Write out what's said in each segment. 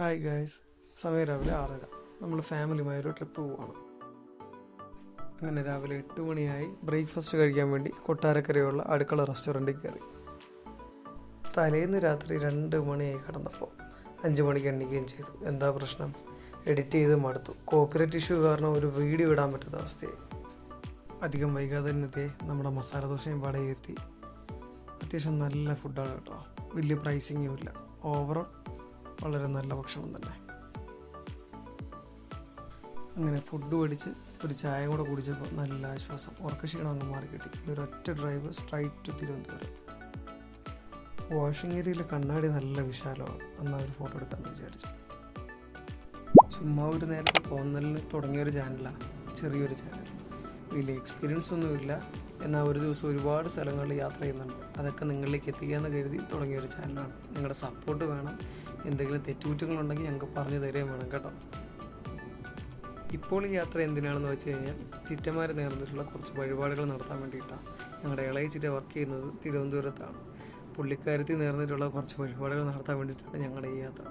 Hi guys സമയം രാവിലെ ആറര. നമ്മൾ ഫാമിലിയുമായി ഒരു ട്രിപ്പ് പോവാണ്. അങ്ങനെ രാവിലെ എട്ട് മണിയായി ബ്രേക്ക്ഫാസ്റ്റ് കഴിക്കാൻ വേണ്ടി കൊട്ടാരക്കരയുള്ള അടുക്കള റെസ്റ്റോറന്റിൽ കയറി. തലേന്ന് രാത്രി രണ്ട് മണിയായി കിടന്നപ്പോൾ അഞ്ച് മണിക്ക് എണ്ണിക്കുകയും ചെയ്തു. എന്താ പ്രശ്നം? എഡിറ്റ് ചെയ്ത് മടുത്തു. കോപ്പിറൈറ്റ് ഇഷ്യൂ കാരണം ഒരു വീഡിയോ ഇടാൻ പറ്റാത്ത അവസ്ഥയായി. അധികം വൈകാതെ തന്നെ നമ്മുടെ മസാല ദോശയും വടയെത്തി അത്യാവശ്യം നല്ല ഫുഡാണ് കേട്ടോ. വലിയ പ്രൈസിങ്ങും ഇല്ല. ഓവറോൾ വളരെ നല്ല ഭക്ഷണം തന്നെ അങ്ങനെ ഫുഡ് മേടിച്ച് ഒരു ചായ കൂടെ കുടിച്ചപ്പോൾ നല്ല ആശ്വാസം. ഉറക്കക്ഷീണം അങ്ങ് മാറി കിട്ടി ഈ ഒരൊറ്റ drive straight to Thiruvananthapuram washing ഏരിയയിലെ കണ്ണാടി നല്ല വിശാലമാണ്. എന്നാൽ ഒരു ഫോട്ടോ എടുക്കാമെന്ന് വിചാരിച്ചു. ചുമ്മാ ഒരു നേരത്തെ തോന്നലിന് തുടങ്ങിയൊരു ചാനലാണ് ചെറിയൊരു ചാനൽ വലിയ എക്സ്പീരിയൻസ് ഒന്നുമില്ല എന്നാൽ ഒരു ദിവസം ഒരുപാട് സ്ഥലങ്ങളിൽ യാത്ര ചെയ്യുന്നുണ്ട്. അതൊക്കെ നിങ്ങളിലേക്ക് എത്തിക്കാമെന്ന് കരുതി തുടങ്ങിയ ഒരു ചാനലാണ് നിങ്ങളുടെ സപ്പോർട്ട് വേണം. എന്തെങ്കിലും തെറ്റുകുറ്റങ്ങളുണ്ടെങ്കിൽ ഞങ്ങൾക്ക് പറഞ്ഞു തരുകയും വേണം കേട്ടോ. ഇപ്പോൾ ഈ യാത്ര എന്തിനാണെന്ന് വെച്ച് കഴിഞ്ഞാൽ ചിറ്റമാരെ നേർന്നിട്ടുള്ള കുറച്ച് വഴിപാടുകൾ നടത്താൻ വേണ്ടിയിട്ടാണ്. ഞങ്ങളുടെ ഇളയ ചിറ്റ വർക്ക് ചെയ്യുന്നത് തിരുവനന്തപുരത്താണ്. പുള്ളിക്കാരത്തിൽ നേർന്നിട്ടുള്ള കുറച്ച് വഴിപാടുകൾ നടത്താൻ വേണ്ടിയിട്ടാണ് ഞങ്ങളുടെ ഈ യാത്ര.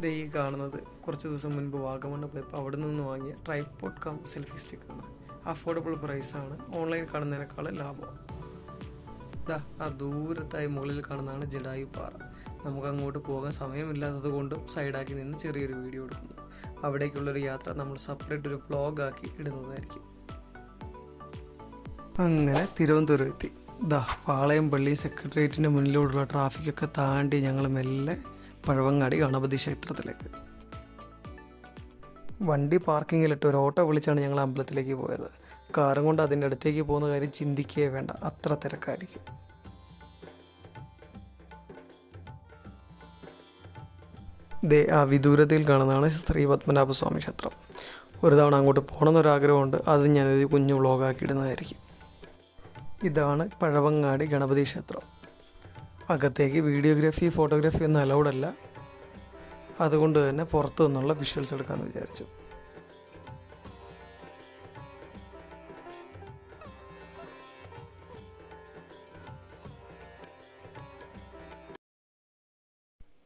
ദേ ഈ കാണുന്നത്. കുറച്ച് ദിവസം മുൻപ് വാഗമണ്ണ് പോയപ്പോൾ അവിടെ നിന്ന് വാങ്ങിയ ട്രൈപോഡ് കം സെൽഫി സ്റ്റിക്കാണ് അഫോർഡബിൾ പ്രൈസാണ് ഓൺലൈൻ കാണുന്നതിനേക്കാൾ ലാഭം. ദാ ആ ദൂരത്തായി മുകളിൽ കാണുന്നതാണ് ജഡായു പാറ. നമുക്ക് അങ്ങോട്ട് പോകാൻ സമയമില്ലാത്തത് കൊണ്ടും സൈഡാക്കി നിന്ന് ചെറിയൊരു വീഡിയോ എടുക്കുന്നു. അവിടേക്കുള്ളൊരു യാത്ര നമ്മൾ സെപ്പറേറ്റ് ഒരു വ്ളോഗ് ആക്കി ഇടുന്നതായിരിക്കും. അങ്ങനെ തിരുവനന്തപുരം എത്തി. ദാ പാളയം പള്ളി സെക്രട്ടേറിയറ്റിന്റെ മുന്നിലൂടെയുള്ള ട്രാഫിക്കൊക്കെ താണ്ടി ഞങ്ങൾ മെല്ലെ പഴവങ്ങാടി ഗണപതി ക്ഷേത്രത്തിലേക്ക്. വണ്ടി പാർക്കിങ്ങിലിട്ട് ഒരു ഓട്ടോ വിളിച്ചാണ് ഞങ്ങൾ അമ്പലത്തിലേക്ക് പോയത്. കാറും കൊണ്ട് അതിന്റെ അടുത്തേക്ക് പോകുന്ന കാര്യം ചിന്തിക്കുകയേ വേണ്ട. അത്ര തിരക്കായിരിക്കും. ദേ ആ വിദൂരതയിൽ കാണുന്നതാണ് ശ്രീ പത്മനാഭ സ്വാമി ക്ഷേത്രം. ഒരു തവണ അങ്ങോട്ട് പോകണമെന്നൊരാഗ്രഹമുണ്ട്. അത് ഞാനൊരു കുഞ്ഞു വ്ളോഗാക്കി ഇടുന്നതായിരിക്കും. ഇതാണ് പഴവങ്ങാടി ഗണപതി ക്ഷേത്രം. അകത്തേക്ക് വീഡിയോഗ്രാഫി ഫോട്ടോഗ്രാഫി ഒന്നും അലൗഡ് അല്ല അതുകൊണ്ട് തന്നെ പുറത്തു നിന്നുള്ള വിഷ്വൽസ് എടുക്കാമെന്ന് വിചാരിച്ചു.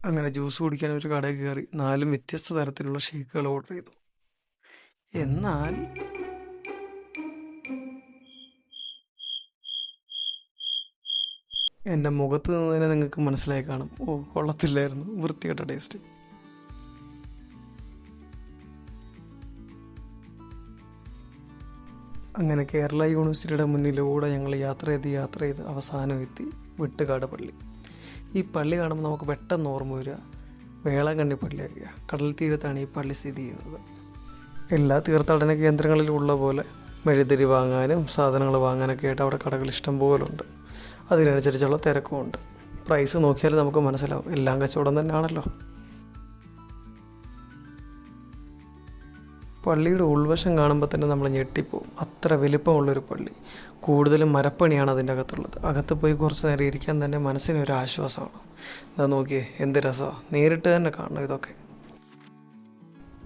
അങ്ങനെ ജ്യൂസ് കുടിക്കാൻ ഒരു കടയിൽ കയറി നാലും വ്യത്യസ്ത തരത്തിലുള്ള ഷേക്കുകൾ ഓർഡർ ചെയ്തു. എന്നാൽ എന്റെ മുഖത്ത് നിന്ന് തന്നെ നിങ്ങൾക്ക് മനസ്സിലായി കാണും. ഓ കൊള്ളത്തില്ലായിരുന്നു. വൃത്തികെട്ട ടേസ്റ്റ് അങ്ങനെ കേരള യൂണിവേഴ്സിറ്റിയുടെ മുന്നിലൂടെ ഞങ്ങൾ യാത്ര ചെയ്ത് യാത്ര ചെയ്ത് അവസാനം എത്തി വെട്ടുകാട് പള്ളി. ഈ പള്ളി കാണുമ്പോൾ നമുക്ക് പെട്ടെന്ന് ഓർമ്മ വരിക. വേളാങ്കണ്ണി പള്ളിയൊക്കെയാണ് കടൽ തീരത്താണ് ഈ പള്ളി സ്ഥിതി ചെയ്യുന്നത്. എല്ലാ തീർത്ഥാടന കേന്ദ്രങ്ങളിലും ഉള്ള പോലെ മെഴുതിരി വാങ്ങാനും സാധനങ്ങൾ വാങ്ങാനൊക്കെ ആയിട്ട് അവിടെ കടകൾ ഇഷ്ടം പോലെ ഉണ്ട് അതിനനുസരിച്ചുള്ള തിരക്കുമുണ്ട്. പ്രൈസ് നോക്കിയാൽ നമുക്ക് മനസ്സിലാവും. എല്ലാം കച്ചവടം തന്നെയാണല്ലോ. പള്ളിയുടെ ഉൾവശം കാണുമ്പോൾ തന്നെ നമ്മൾ ഞെട്ടിപ്പോവും. അത്ര വലിപ്പമുള്ളൊരു പള്ളി. കൂടുതലും മരപ്പണിയാണ് അതിന്റെ അകത്തുള്ളത്. അകത്ത് പോയി കുറച്ച് നേരം ഇരിക്കാൻ തന്നെ മനസ്സിന് ഒരു ആശ്വാസമാണ്. എന്താ നോക്കിയേ എന്ത് രസമാണ് നേരിട്ട് തന്നെ കാണണം ഇതൊക്കെ.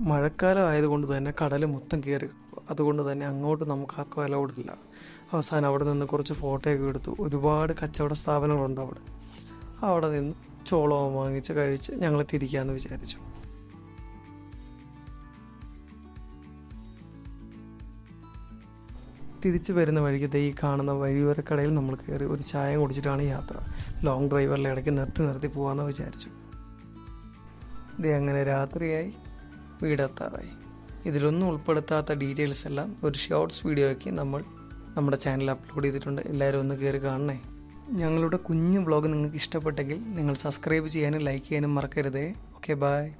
മഴക്കാലം ആയതുകൊണ്ട് തന്നെ കടൽ മൊത്തം കയറി അതുകൊണ്ട് തന്നെ അങ്ങോട്ട് നമുക്ക് ആർക്കും അലൗഡ് അവസാനം അവിടെ നിന്ന് കുറച്ച് ഫോട്ടോയൊക്കെ എടുത്തു. ഒരുപാട് കച്ചവട സ്ഥാപനങ്ങളുണ്ട് അവിടെ. അവിടെ നിന്ന് ചോളവും വാങ്ങിച്ച് കഴിച്ച് ഞങ്ങൾ തിരിക്കാമെന്ന് വിചാരിച്ചു. തിരിച്ചു വരുന്ന വഴിക്ക് ഈ കാണുന്ന വഴിയോരക്കടയിൽ നമ്മൾ കയറി ഒരു ചായ കുടിച്ചിട്ടാണ് യാത്ര. ലോങ് ഡ്രൈവറിലെ ഇടയ്ക്ക് നിർത്തി നിർത്തി പോകാമെന്ന് വിചാരിച്ചു. ഇത് അങ്ങനെ രാത്രിയായി വീടെത്താറായി. ഇതിലൊന്നും ഉൾപ്പെടുത്താത്ത ഡീറ്റെയിൽസ് എല്ലാം ഒരു ഷോർട്സ് വീഡിയോ ആക്കി നമ്മൾ നമ്മുടെ ചാനൽ അപ്ലോഡ് ചെയ്തിട്ടുണ്ട്. എല്ലാവരും ഒന്ന് കയറി കാണണേ. ഞങ്ങളുടെ കുഞ്ഞു വ്ളോഗ് നിങ്ങൾക്ക് ഇഷ്ടപ്പെട്ടെങ്കിൽ നിങ്ങൾ സബ്സ്ക്രൈബ് ചെയ്യാനും ലൈക്ക് ചെയ്യാനും മറക്കരുതേ. Okay bye